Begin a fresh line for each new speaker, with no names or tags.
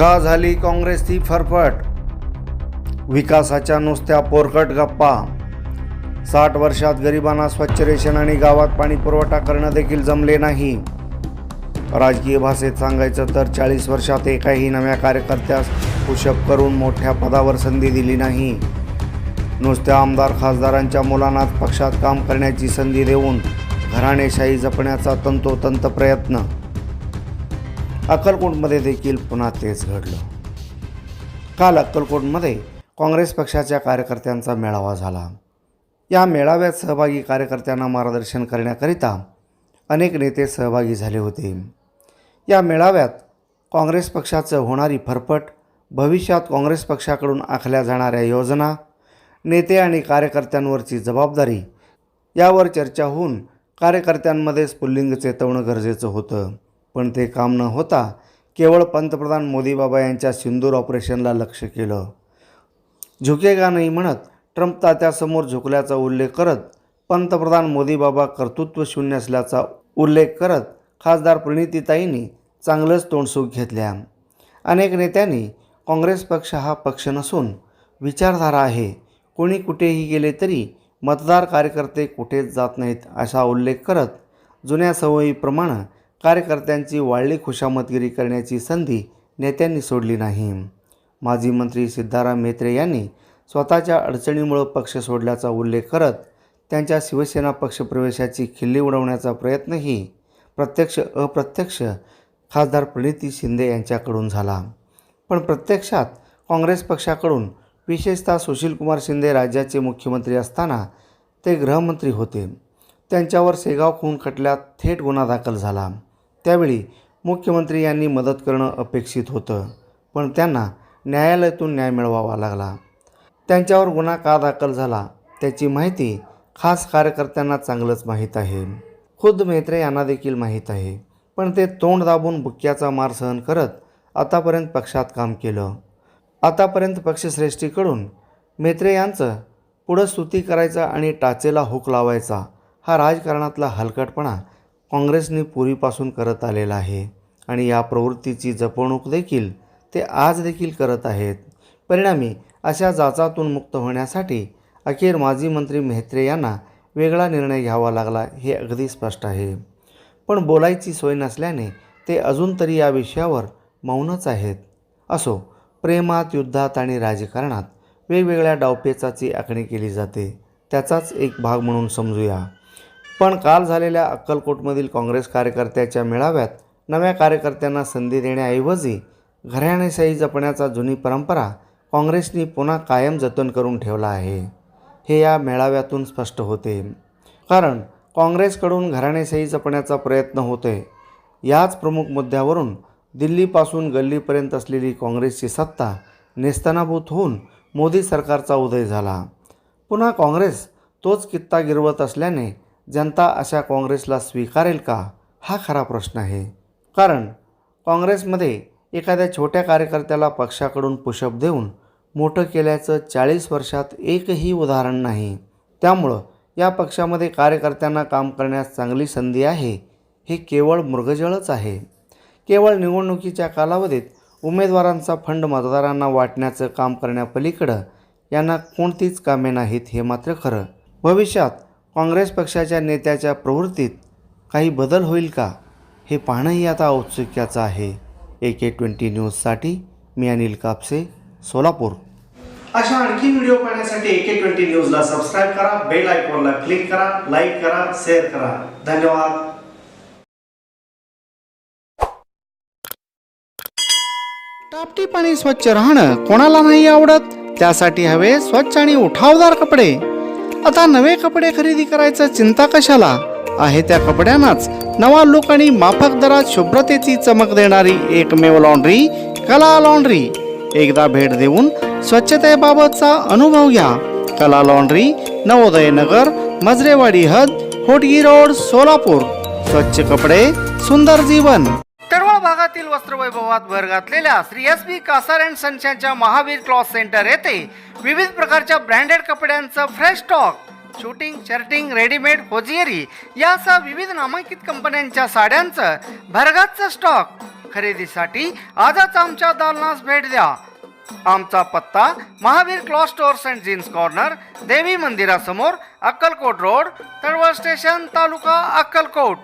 का झाली काँग्रेसची फरफट? विकासाच्या नुसत्या पोरकट गप्पा. साठ वर्षात गरिबांना स्वच्छ रेशन आणि गावात पाणी पुरवठा करणं देखील जमले नाही. राजकीय भाषेत सांगायचं तर चाळीस वर्षात एकाही नव्या कार्यकर्त्यास पुषप करून मोठ्या पदावर संधी दिली नाही. नुसत्या आमदार खासदारांच्या मुलांनाच पक्षात काम करण्याची संधी देऊन घराणेशाही जपण्याचा तंतोतंत प्रयत्न अक्कलकोटमध्ये देखील पुन्हा तेच घडलं. काल अक्कलकोटमध्ये काँग्रेस पक्षाच्या कार्यकर्त्यांचा मेळावा झाला. या मेळाव्यात सहभागी कार्यकर्त्यांना मार्गदर्शन करण्याकरिता अनेक नेते सहभागी झाले होते. या मेळाव्यात काँग्रेस पक्षाचं होणारी फरफट भविष्यात काँग्रेस पक्षाकडून आखल्या जाणाऱ्या योजना नेते आणि कार्यकर्त्यांवरची जबाबदारी यावर चर्चा होऊन कार्यकर्त्यांमध्ये स्फुल्लिंग चेतवणं गरजेचं होतं. पण ते काम न होता केवळ पंतप्रधान मोदीबाबा यांच्या सिंदूर ऑपरेशनला लक्ष केलं. झुकेगा नाही म्हणत ट्रम्प तात्यासमोर झुकल्याचा उल्लेख करत पंतप्रधान मोदीबाबा कर्तृत्वशून्य असल्याचा उल्लेख करत खासदार प्रणितीताईंनी चांगलंच तोंडसूक घेतल्या. अनेक नेत्यांनी काँग्रेस पक्ष हा पक्ष नसून विचारधारा आहे. कोणी कुठेही गेले तरी मतदार कार्यकर्ते कुठेच जात नाहीत असा उल्लेख करत जुन्या सवयीप्रमाणे कार्यकर्त्यांची वाढली खुशामतगिरी करण्याची संधी नेत्यांनी सोडली नाही. माजी मंत्री सिद्धाराम म्हेत्रे यांनी स्वतःच्या अडचणीमुळं पक्ष सोडल्याचा उल्लेख करत त्यांच्या शिवसेना पक्षप्रवेशाची खिल्ली उडवण्याचा प्रयत्नही प्रत्यक्ष अप्रत्यक्ष खासदार प्रणिती शिंदे यांच्याकडून झाला. पण प्रत्यक्षात काँग्रेस पक्षाकडून विशेषतः सुशीलकुमार शिंदे राज्याचे मुख्यमंत्री असताना ते गृहमंत्री होते. त्यांच्यावर सेगाव खून खटल्यात थेट गुन्हा दाखल झाला. त्यावेळी मुख्यमंत्री यांनी मदत करणं अपेक्षित होतं पण त्यांना न्यायालयातून न्याय मिळवावा लागला. त्यांच्यावर गुन्हा का दाखल झाला त्याची माहिती खास कार्यकर्त्यांना चांगलंच माहीत आहे. खुद्द मेहत्रे यांना देखील माहीत आहे पण ते तोंड दाबून बुक्क्याचा मार सहन करत आतापर्यंत पक्षात काम केलं. आतापर्यंत पक्षश्रेष्ठीकडून मेत्रे यांचं पुढं स्तुती करायचा आणि टाचेला हुक लावायचा हा राजकारणातला हलकटपणा काँग्रेसने पूर्वीपासून करत आलेला आहे आणि या प्रवृत्तीची जपवणूक देखील ते आज देखील करत आहेत. परिणामी अशा जाचातून मुक्त होण्यासाठी अखेर माजी मंत्री मेहत्रे यांना वेगळा निर्णय घ्यावा लागला हे अगदी स्पष्ट आहे. पण बोलायची सोय नसल्याने ते अजून तरी या विषयावर मौनच आहेत. असो प्रेमात युद्धात आणि राजकारणात वेगवेगळ्या डावपेचाची आखणी केली जाते. त्याचाच एक भाग म्हणून समजूया. पण काल झालेल्या अक्कलकोटमधील काँग्रेस कार्यकर्त्याच्या मेळाव्यात नव्या कार्यकर्त्यांना संधी देण्याऐवजी घराणेशाही जपण्याचा जुनी परंपरा काँग्रेसने पुन्हा कायम जतन करून ठेवला आहे. हे या मेळाव्यातून स्पष्ट होते. कारण काँग्रेसकडून घराणेशाही जपण्याचा प्रयत्न होतोय. याच प्रमुख मुद्द्यावरून दिल्लीपासून गल्लीपर्यंत असलेली काँग्रेसची सत्ता नेस्तनाभूत होऊन मोदी सरकारचा उदय झाला. पुन्हा काँग्रेस तोच कित्ता गिरवत असल्याने जनता अशा काँग्रेसला स्वीकारेल का? हा खरा प्रश्न आहे. कारण काँग्रेसमध्ये एखाद्या छोट्या कार्यकर्त्याला पक्षाकडून पुषप देऊन मोठं केल्याचं चाळीस वर्षात एकही उदाहरण नाही. त्यामुळं या पक्षामध्ये कार्यकर्त्यांना काम करण्यास चांगली संधी आहे हे केवळ मृगजळच आहे. केवळ निवडणुकीच्या कालावधीत उमेदवारांचा फंड मतदारांना वाटण्याचं काम करण्यापलीकडं यांना कोणतीच कामे नाहीत हे मात्र खरं. भविष्यात काँग्रेस पक्षाच्या नेत्याच्या प्रवृत्तीत काही बदल होईल का? हे पाहणंही आता औत्सुक्याचं आहे. ए के ट्वेंटी न्यूजसाठी मी अनिल कापसे सोलापूर. अशा आणखी व्हिडिओ पाहण्यासाठी ए के ट्वेंटी न्यूजला सबस्क्राईब करा बेल आयकॉनला क्लिक करा लाईक करा शेअर करा. धन्यवाद. टापटीप आणि स्वच्छ राहणं कोणाला नाही आवडत? त्यासाठी हवे स्वच्छ आणि उठावदार कपडे. आता नवे कपडे खरेदी करायचं चिंता कशाला? आहे त्या कपड्यांनाच नवा लुक आणि माफक दरात शुभ्रतेची चमक देणारी एकमेव लॉन्ड्री कला लॉन्ड्री एकदा भेट देऊन स्वच्छतेबाबतचा अनुभव घ्या. कला लॉन्ड्री नवोदय नगर मजरेवाडी हद होटगी रोड सोलापूर. स्वच्छ कपडे सुंदर जीवन. भागातील वस्त्रवैभवात भर घातलेल्या Shri S B Kasar and सनशांच्या Mahavir cloth centre येथे विविध प्रकारच्या ब्रँडेड कपड्यांचं fresh stock shooting shirting readymade hosiery यासह विविध नामांकित कंपन्यांच्या साड्यांचं भरगाचं स्टॉक. खरेदीसाठी आजच आमच्या दालनास भेट द्या. आमचा पत्ता Mahavir cloth stores and jeans corner देवी मंदिरासमोर अक्कलकोट रोड तळवळ स्टेशन तालुका अक्कलकोट.